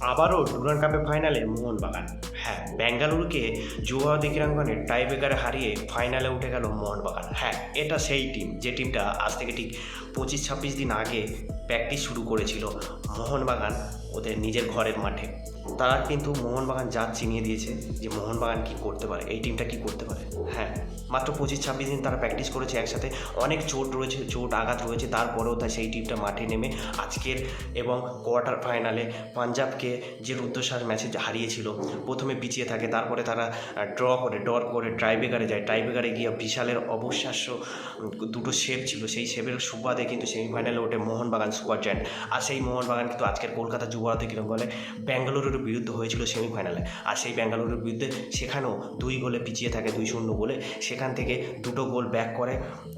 আবারও ডুরান কাপে ফাইনালে মোহনবাগান। হ্যাঁ বেঙ্গালুরুকে যুবভারতী টাই টাইব্রেকারে হারিয়ে ফাইনালে উঠে গেল মোহনবাগান। হ্যাঁ এটা সেই টিম, যে টিমটা আজ থেকে ঠিক পঁচিশ ছাব্বিশ দিন আগে প্র্যাকটিস শুরু করেছিল। মোহনবাগান ওদের নিজের ঘরের মাঠে। তারা কিন্তু মোহনবাগান যা চিনিয়ে দিয়েছে যে মোহনবাগান কি করতে পারে, এই টিমটা কি করতে পারে। হ্যাঁ মাত্র পঁচিশ ছাব্বিশ দিন তারা প্র্যাকটিস করেছে একসাথে। অনেক চোট রয়েছে, চোট আঘাত রয়েছে, তারপরেও তাই সেই টিমটা মাঠে নেমে আজকের এবং কোয়ার্টার ফাইনালে পাঞ্জাবকে যে রুদ্রসার ম্যাচে হারিয়েছিল, প্রথমে পিছিয়ে থাকে, তারপরে তারা ড্র করে ডর করে ট্রাইবেকারে যায়। ট্রাইবেকারে গিয়ে বিশালের অবিশ্বাস্য দুটো শেপ ছিল। সেই শেপের সুবাদে কিন্তু সেমিফাইনালে ওঠে মোহনবাগান জায়ান্ট আর সেই মোহনবাগান কিন্তু আজকের কলকাতা যুবভারতী কিরম বলে ব্যাঙ্গালুরুর বিরুদ্ধে হয়েছিল সেমিফাইনালে আর সেই ব্যাঙ্গালুরুর বিরুদ্ধে সেখানেও দুই গোলে পিছিয়ে থাকে, দুই শূন্য গোলে। সেখান থেকে দুটো গোল ব্যাক করে,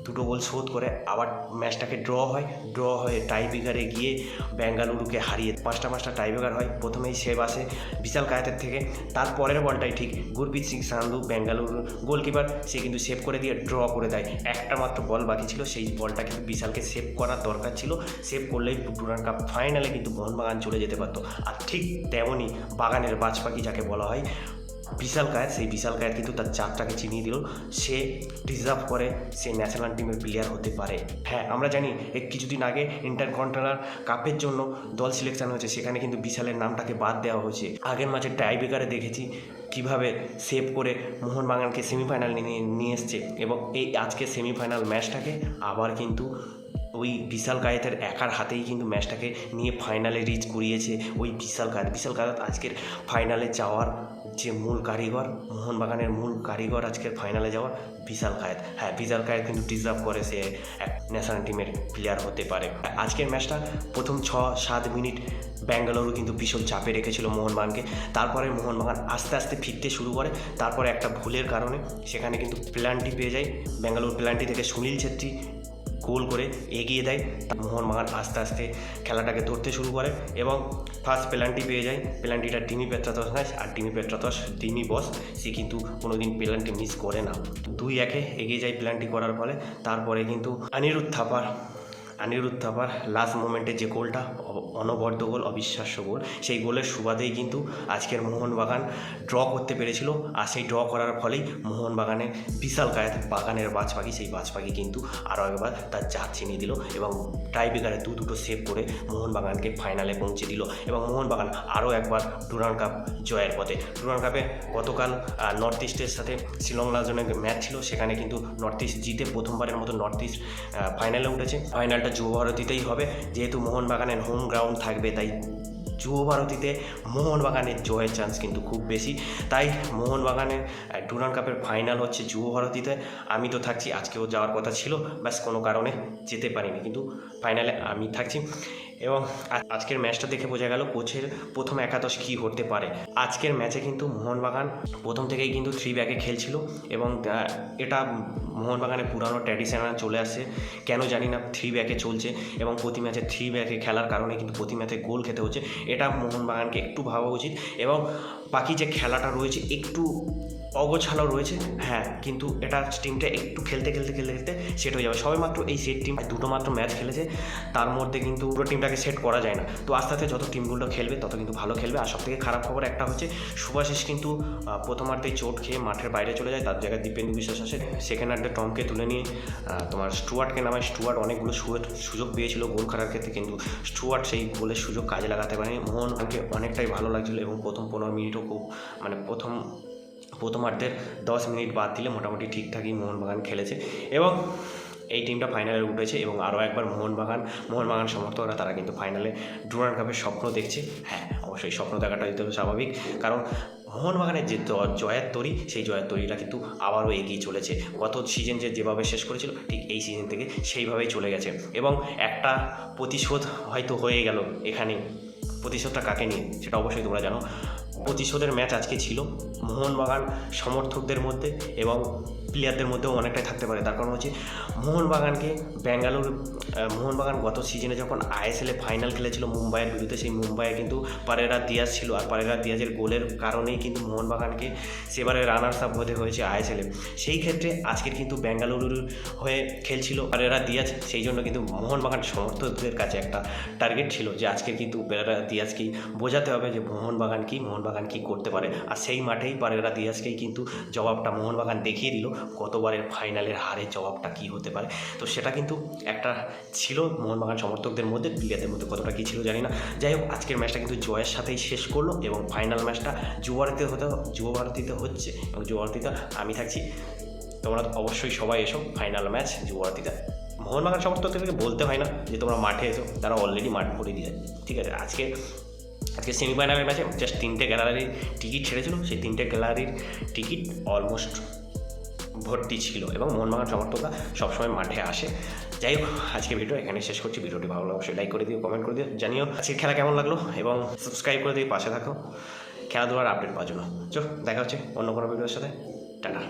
দুটো গোল শোধ করে আবার ম্যাচটাকে ড্র হয়। ড্র হয়ে টাইব্রেকারে গিয়ে ব্যাঙ্গালুরুকে হারিয়ে পাঁচটা পাঁচটা টাইব্রেকার হয়। প্রথমেই সেভ আসে বিশাল কায়েতের থেকে। তার পরের বলটাই ঠিক, গুরপ্রীত সিং সান্ধু বেঙ্গালুরু গোলকিপার সে কিন্তু সেভ করে দিয়ে ড্র করে দেয়। একটা মাত্র বল বাকি ছিল, সেই বলটা কিন্তু বিশালকে সেভ করার দরকার ছিল। সেভ করলেই ডুরান কাপ ফাইনালে কিন্তু মোহনবাগান চলে যেতে। পারতো। আর ঠিক তেমনই বাগানের বাজ পাখি যাকে বলা হয়, বিশাল কায়েত সেই বিশাল কায়েত কিন্তু তার চারটাকে চিনিয়ে দিল। সে ডিজার্ভ করে, সে ন্যাশনাল টিমের প্লেয়ার হতে পারে। হ্যাঁ আমরা জানি এই কিছুদিন আগে ইন্টারকন্টিনেন্টাল কাপের জন্য দল সিলেকশন হয়েছে, সেখানে কিন্তু বিশালের নামটাকে বাদ দেওয়া হয়েছে। আগের ম্যাচে টাইব্রেকারে দেখেছি কীভাবে সেভ করে মোহনবাগানকে সেমিফাইনাল নিয়ে নিয়ে এসছে। এবং এই আজকে সেমিফাইনাল ম্যাচটাকে আবার কিন্তু ওই বিশাল কায়েতের একার হাতেই কিন্তু ম্যাচটাকে নিয়ে ফাইনালে রিচ করিয়েছে ওই বিশাল কায়েত বিশাল কায়েত আজকের ফাইনালে যাওয়ার যে মূল কারিগর, মোহনবাগানের মূল কারিগর আজকের ফাইনালে যাওয়ার বিশাল কায়েত হ্যাঁ বিশাল কায়েত কিন্তু ডিজার্ভ করে সে এক ন্যাশনাল টিমের প্লেয়ার হতে পারে। আজকের ম্যাচটা প্রথম ছ সাত মিনিট ব্যাঙ্গালুরু কিন্তু ভীষণ চাপে রেখেছিল মোহনবাগানকে। তারপরে মোহনবাগান আস্তে আস্তে ফিরতে শুরু করে, তারপরে একটা ভুলের কারণে সেখানে কিন্তু প্ল্যানটি পেয়ে যায়। ব্যাঙ্গালোর প্ল্যানটি থেকে সুনীল ছেত্রী গোল করে এগিয়ে দেয়। মোহনবাগান আস্তে আস্তে খেলাটাকে ধরতে শুরু করে এবং ফার্স্ট পেনাল্টি পেয়ে যায়। পেনাল্টিটা ডিমি পেট্রাতস নেয় আর ডিমি পেট্রাতস ডিমি বস, সে কিন্তু কোনোদিন পেনাল্টি মিস করে না। দুই একে এগিয়ে যায় পেনাল্টি করার ফলে। তারপরে কিন্তু অনিরুদ্ধ থাপার অনিরুদ্ধ থাপার লাস্ট মোমেন্টে যে গোলটা অনবদ্য গোল অবিশ্বাস্য গোল সেই গোলের সুবাদেই কিন্তু আজকের মোহনবাগান ড্র করতে পেরেছিল। আর সেই ড্র করার ফলেই মোহনবাগানের বিশাল কায়াত বাগানের বাজ পাখি সেই বাজ পাখি কিন্তু আরও একবার তার জাত চিনিয়ে দিল এবং টাইব্রেকারে দু দুটো সেভ করে মোহনবাগানকে ফাইনালে পৌঁছে দিল। এবং মোহনবাগান আরও একবার ডুরান কাপ জয়ের পথে। ডুরান কাপে গতকাল নর্থ ইস্টের সাথে শিলং লাজনের ম্যাচ ছিল। সেখানে কিন্তু নর্থ ইস্ট জিতে প্রথমবারের মতো নর্থ ইস্ট ফাইনালে উঠেছে। ফাইনালটা যুব ভারতীতেই হবে। যেহেতু মোহনবাগানের হোম গ্রাউন্ড থাকবে, তাই যুব ভারতীতে মোহনবাগানের জয়ের চান্স কিন্তু খুব বেশি। তাই মোহনবাগানের ডুরান কাপের ফাইনাল হচ্ছে যুবভারতীতে আমি তো থাকছি, আজকেও যাওয়ার কথা ছিল, ব্যাস কোনো কারণে যেতে পারিনি। কিন্তু ফাইনালে আমি থাকছি। এবং আজকের ম্যাচটা দেখে বোঝা গেল কোচের প্রথম একাদশ কী হতে পারে। আজকের ম্যাচে কিন্তু মোহনবাগান প্রথম থেকেই কিন্তু থ্রি ব্যাকে খেলছিল এবং এটা মোহনবাগানের পুরানো ট্র্যাডিশনাল চলে আসছে কেন জানি না থ্রি ব্যাকে চলছে এবং প্রতি ম্যাচে থ্রি ব্যাকে খেলার কারণে কিন্তু প্রতি ম্যাচে গোল খেতে হচ্ছে। এটা মোহনবাগানকে একটু ভাবা উচিত এবং বাকি যে খেলাটা রয়েছে, একটু অগোছালো রয়েছে হ্যাঁ কিন্তু এটা টিমটা একটু খেলতে খেলতে খেলতে খেলতে সেট হয়ে যাবে। সবে মাত্র এই সেট টিম দুটো মাত্র ম্যাচ খেলেছে তার মধ্যে কিন্তু পুরো টিমটাকে সেট করা যায় না। তো আস্তে আস্তে যত টিমগুলো খেলবে তত কিন্তু ভালো খেলবে। আর সবথেকে খারাপ খবর একটা হচ্ছে সুভাশিস কিন্তু আহ, প্রথমার্ধেই চোট খেয়ে মাঠের বাইরে চলে যায়। তার জায়গায় দীপেন্দু বিশ্বাস আসে। সেকেন্ড হার্ডে টমকে তুলে নিয়ে তোমার স্টুয়ার্টকে নামায় স্টুয়ার্ট অনেকগুলো সুযোগ- সুযোগ পেয়েছিল গোল করার ক্ষেত্রে কিন্তু স্টুয়ার্ট সেই গোলের সুযোগ কাজে লাগাতে পারেনি। মোহনকে অনেকটাই ভালো লাগছিল এবং প্রথম পনেরো মিনিটও খুব মানে প্রথম প্রথমার্ধের দশ মিনিট বাদ দিলে মোটামুটি ঠিকঠাকই মোহনবাগান খেলেছে এবং এই টিমটা ফাইনালে উঠেছে এবং আরও একবার মোহনবাগান মোহনবাগান সমর্থকরা তারা কিন্তু ফাইনালে ডুরান কাপের স্বপ্ন দেখছে। হ্যাঁ অবশ্যই স্বপ্ন দেখাটাই তো স্বাভাবিক। কারণ মোহনবাগানের যে জয়ের তরি, সেই জয়ের তরিটা কিন্তু আবারও এগিয়ে চলেছে। গত সিজন যে যেভাবে শেষ করেছিল, ঠিক এই সিজন থেকে সেইভাবেই চলে গেছে। এবং একটা প্রতিশোধ হয়তো হয়ে গেল এখানে। প্রতিশোধটা কাকে নিয়ে, সেটা অবশ্যই তোমরা জানো। প্রতিশোধের ম্যাচ আজকে ছিল। মোহনবাগান সমর্থকদের মধ্যে এবং প্লেয়ারদের মধ্যেও অনেকটাই থাকতে পারে। তার কারণ হচ্ছে মোহনবাগানকে ব্যাঙ্গালোর মোহনবাগান গত সিজনে যখন আইএসএলে ফাইনাল খেলেছিল মুম্বাইয়ের বিরুদ্ধে, সেই মুম্বাইয়ে কিন্তু পারেরা দিয়াজ ছিল। আর পারেরা দিয়াজের গোলের কারণেই কিন্তু মোহনবাগানকে সেবারে রানার্স আপ হতে হয়েছে আইএসএলে সেই ক্ষেত্রে আজকের কিন্তু বেঙ্গালুরুর হয়ে খেলছিল পারেরা দিয়াজ। সেই জন্য কিন্তু মোহনবাগান সমর্থকদের কাছে একটা টার্গেট ছিল যে আজকের কিন্তু পেরেরা দিয়াজকেই বোঝাতে হবে যে মোহনবাগান কি মোহনবাগান কি করতে পারে। আর সেই মাঠেই পারেরা দিয়াজকেই কিন্তু জবাবটা মোহনবাগান দেখিয়ে দিল। গতবারের ফাইনালের হারের জবাবটা কি হতে পারে? তো সেটা কিন্তু একটা ছিল মোহনবাগান সমর্থকদের মধ্যে প্লেয়ারদের মধ্যে কতটা কী ছিল জানি না। যাই হোক, আজকের ম্যাচটা কিন্তু জয়ের সাথেই শেষ করল এবং ফাইনাল ম্যাচটা যুবভারতীতে হতে যুবভারতীতে হচ্ছে এবং যুবভারতীতে আমি থাকছি। তোমরা অবশ্যই সবাই এসো, ফাইনাল ম্যাচ যুবভারতীতে মোহনবাগান সমর্থকদেরকে বলতে হয় না যে তোমরা মাঠে এসো, তারা অলরেডি মাঠ ভরে দিয়ে ঠিক আছে, আজকে আজকে সেমিফাইনালের ম্যাচে জাস্ট তিনটে গ্যালারির টিকিট ছেড়েছিল। সেই তিনটে গ্যালারির টিকিট অলমোস্ট ভর্তি ছিল এবং মোহনবাগান সমর্থকরা সবসময় মাঠে আসে। যাই হোক আজকে ভিডিও এখানে শেষ করছি। ভিডিওটি ভালো লাগলে লাইক করে দিও কমেন্ট করে দিও, জানিও আজকের খেলা কেমন লাগল এবং সাবস্ক্রাইব করে দিও, পাশে থাকো। খেলাধুলার আপডেট পাওয়ার জন্য। চো দেখা হচ্ছে অন্য কোনো ভিডিওর সাথে। টাটা।